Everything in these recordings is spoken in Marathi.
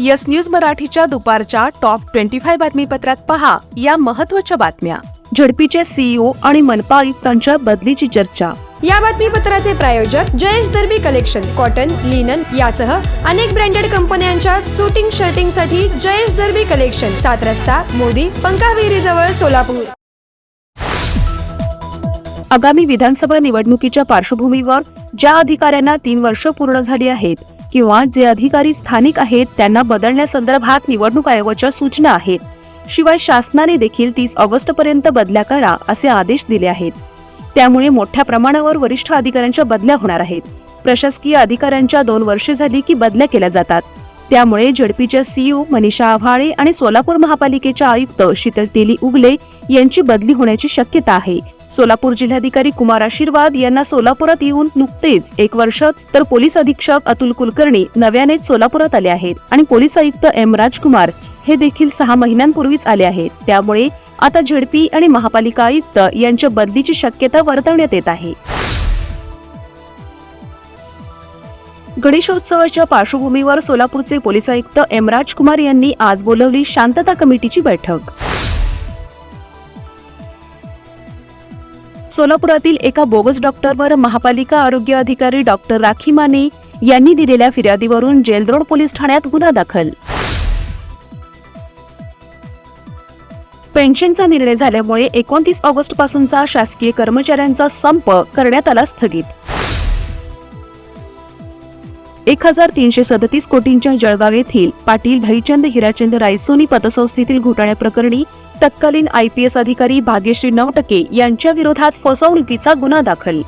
यस न्यूज मराठीच्या दुपारच्या टॉप ट्वेंटी फाय बातमीपत्रात पहा या महत्त्वाच्या बातम्या. झडपीचे सीईओ आणि मनपा आयुक्तांच्या बदलीची चर्चा. या बातमीपत्राचे प्रायोजक Jayesh Darbi collection cotton linen यासह अनेक ब्रँडेड कंपन्यांच्या सुटिंग शर्टिंगसाठी जयेश दर्बी कलेक्शन सात रस्ता मोदी पंकाविहिरी जवळ सोलापूर. आगामी विधानसभा निवडणुकीच्या पार्श्वभूमीवर ज्या अधिकाऱ्यांना तीन वर्ष पूर्ण झाली आहेत किंवा जे अधिकारी स्थानिक आहेत त्यांना बदलण्यासंदर्भात निवडणूक आयोगाच्या सूचना आहेत. शिवाय शासनाने देखील तीस ऑगस्ट पर्यंत बदल्या करा असे आदेश दिले आहेत. त्यामुळे मोठ्या प्रमाणावर वरिष्ठ अधिकाऱ्यांच्या बदल्या होणार आहेत. प्रशासकीय अधिकाऱ्यांच्या दोन वर्षे झाली की बदल्या केल्या जातात. त्यामुळे झडपीच्या सीईओ मनीषा आव्हाळे आणि सोलापूर महापालिकेच्या आयुक्त शीतल तेली उगले यांची बदली होण्याची शक्यता आहे. सोलापूर जिल्हाधिकारी कुमार आशीर्वाद यांना सोलापुरात येऊन नुकतेच एक वर्ष तर पोलीस अधीक्षक अतुल कुलकर्णी नव्यानेच सोलापुरात आले आहेत आणि पोलीस आयुक्त एम राजकुमार हे देखील सहा महिन्यांपूर्वीच आले आहेत. त्यामुळे आता झेडपी आणि महापालिका आयुक्त यांच्या बदलीची शक्यता वर्तवण्यात येत आहे. गणेशोत्सवाच्या पार्श्वभूमीवर सोलापूरचे पोलीस आयुक्त एम राजकुमार यांनी आज बोलवली शांतता कमिटीची बैठक. सोलापुरातील एका बोगस डॉक्टरवर महापालिका आरोग्य अधिकारी डॉक्टर राखी माने यांनी दिलेल्या फिर्यादीवरून जेलरोड पोलीस ठाण्यात गुन्हा दाखल. पेन्शनचा निर्णय झाल्यामुळे एकोणतीस ऑगस्ट पासूनचा शासकीय कर्मचाऱ्यांचा संप करण्यात आला स्थगित. एक हजार तीनशे सदतीस कोटींच्या जळगाव येथील पाटील भाईचंद हिराचंद रायसोनी पतसंस्थेतील घोटाळ्याप्रकरणी तत्कालीन आयपीएस अधिकारी भाग्यश्री नवटके यांच्या विरोधात फसवणुकीचा गुन्हा दाखल.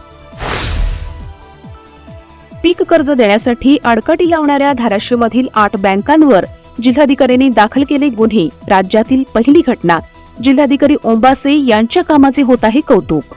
पीक कर्ज देण्यासाठी आडकाठी लावणाऱ्या धाराशिवमधील आठ बँकांवर जिल्हाधिकाऱ्यांनी दाखल केले गुन्हे राज्यातील पहिली घटना. जिल्हाधिकारी ओंबासे यांच्या कामाचे होत आहे कौतुक.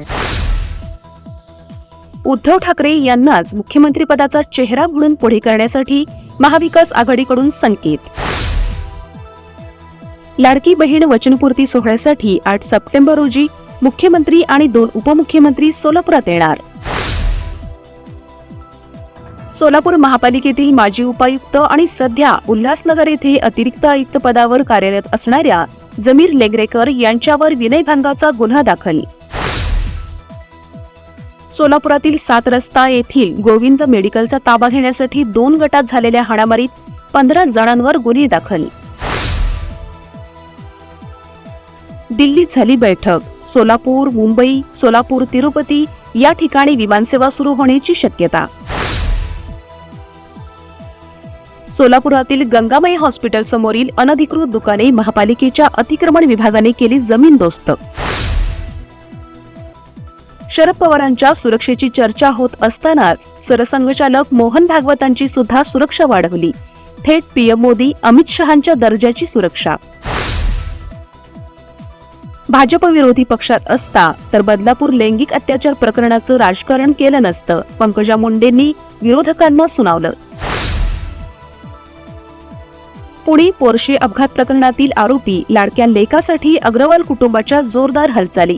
उद्धव ठाकरे यांनाच मुख्यमंत्रीपदाचा चेहरा म्हणून पुढे करण्यासाठी महाविकास आघाडीकडून संकेत. लाडकी बहीण वचनपूर्ती सोहळ्यासाठी आठ सप्टेंबर रोजी मुख्यमंत्री आणि दोन उपमुख्यमंत्री सोलापुरात येणार. सोलापूर महापालिकेतील माजी उपायुक्त आणि सध्या उल्हासनगर येथे अतिरिक्त आयुक्त पदावर कार्यरत असणाऱ्या जमीर लेगरेकर यांच्यावर विनयभंगाचा गुन्हा दाखल. सोलापुरातील सात रस्ता येथील गोविंद मेडिकलचा ताबा घेण्यासाठी दोन गटात झालेल्या हाणामारीत पंधरा जणांवर गुन्हे दाखल. दिल्लीत झाली बैठक. सोलापूर मुंबई सोलापूर तिरुपती या ठिकाणी विमानसेवा सुरू होण्याची शक्यता. सोलापुरातील गंगामाई हॉस्पिटल समोरील अनधिकृत दुकाने महापालिकेच्या अतिक्रमण विभागाने केली जमीनदोस्त. शरद पवारांच्या सुरक्षेची चर्चा होत असतानाच सरसंघचालक मोहन भागवतांची सुद्धा सुरक्षा वाढवली. थेट पीएम मोदी अमित शहांच्या दर्जाची सुरक्षा. भाजप विरोधी पक्षात असता तर बदलापूर लैंगिक अत्याचार प्रकरणाचं राजकारण केलं नसतं पंकजा मुंडेंनी विरोधकांना सुनावलं. पुणे पोर्शे अपघात प्रकरणातील आरोपी लाडक्या लेकासाठी अग्रवाल कुटुंबाच्या जोरदार हालचाली.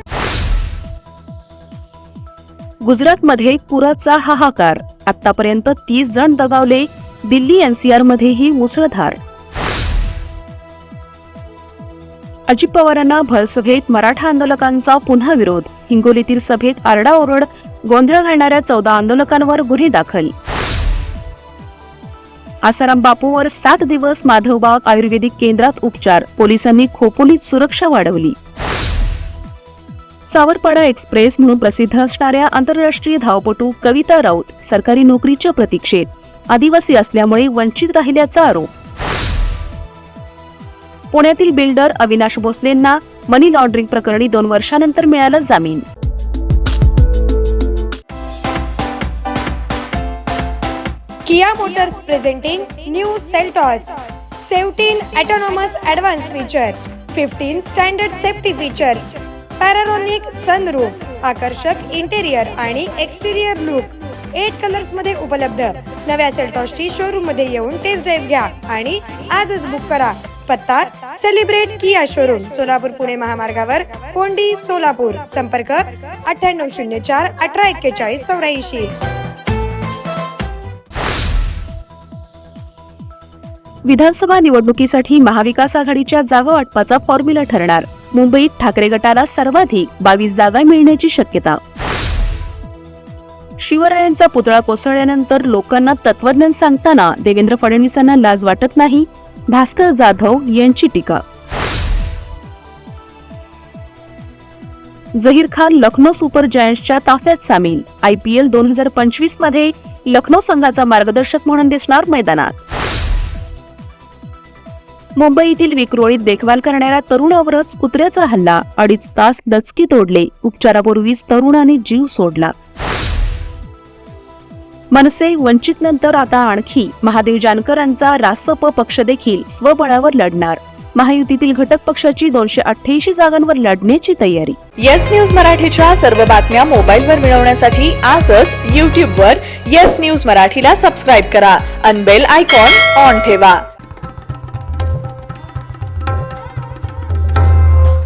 गुजरातमध्ये पुराचा हाहाकार. आतापर्यंत तीस जण दगावले. दिल्ली एनसीआर मध्येही मुसळधार. अजित पवारांना भरसभेत मराठा आंदोलकांचा पुन्हा विरोध. हिंगोलीतील सभेत आरडाओरड गोंधळ घालणाऱ्या चौदा आंदोलकांवर गुन्हे दाखल. आसाराम बापूवर सात दिवस माधवबाग आयुर्वेदिक केंद्रात उपचार. पोलिसांनी खोपोलीत सुरक्षा वाढवली. सावरपाडा एक्सप्रेस म्हणून प्रसिद्ध असणाऱ्या आंतरराष्ट्रीय धावपटू कविता राऊत सरकारी नोकरीच्या प्रतीक्षेत. आदिवासी असल्यामुळे वंचित राहिल्याचा आरोप. पुण्यातील बिल्डर अविनाश भोसलेंना मनी लॉन्ड्रिंग प्रकरणी दोन वर्षानंतर मिळाला जामीन. Kia Motors presenting new Seltos. Seventeen autonomous advance feature. Fifteen standard safety features. Panoramic sunroof आकर्षक इंटेरियर आणि एक्सटेरियर लुक एट कलर्समध्ये उपलब्ध. नव्या सेल्टॉसची शोरूममध्ये येऊन टेस्ट ड्राईव्ह घ्या आणि आजच बुक करा. पत्ता celebrate Kia showroom Solapur Pune महामार्गावर कोंडी सोलापूर. संपर्क अठ्ठ्याण्णव शून्य चार अठरा एक्केचाळीस चौऱ्याऐंशी. विधानसभा निवडणुकीसाठी महाविकास आघाडीच्या जागा वाटपाचा फॉर्म्युला ठरणार. मुंबईत ठाकरे गटाला सर्वाधिक बावीस जागा मिळण्याची शक्यता. शिवरायांचा पुतळा कोसळल्यानंतर लोकांना तत्वज्ञान सांगताना देवेंद्र फडणवीसांना लाज वाटत नाही भास्कर जाधव यांची टीका. जहीर खान लखनौ सुपर जायंट्सच्या ताफ्यात सामील. आयपीएल दोन हजार पंचवीसमध्ये लखनौ संघाचा मार्गदर्शक म्हणून दिसणार मैदानात. मुंबईतील विक्रोळीत देखभाल करणाऱ्या तरुणावरच कुत्र्याचा हल्ला. अडीच तास दचकी तोडले. उपचारापूर्वीच तरुणाने जीव सोडला. मनसे वंचित नंतर आता आणखी महादेव जानकरांचा रासप पक्ष देखील स्वबळावर लढणार. महायुतीतील घटक पक्षाची दोनशे अठ्ठ्याऐंशी जागांवर लढण्याची तयारी. येस न्यूज मराठीच्या सर्व बातम्या मोबाईलवर मिळवण्यासाठी आजच यूट्यूबवर येस न्यूज मराठीला सबस्क्राईब करा. अनबेल आयकॉन ऑन ठेवा.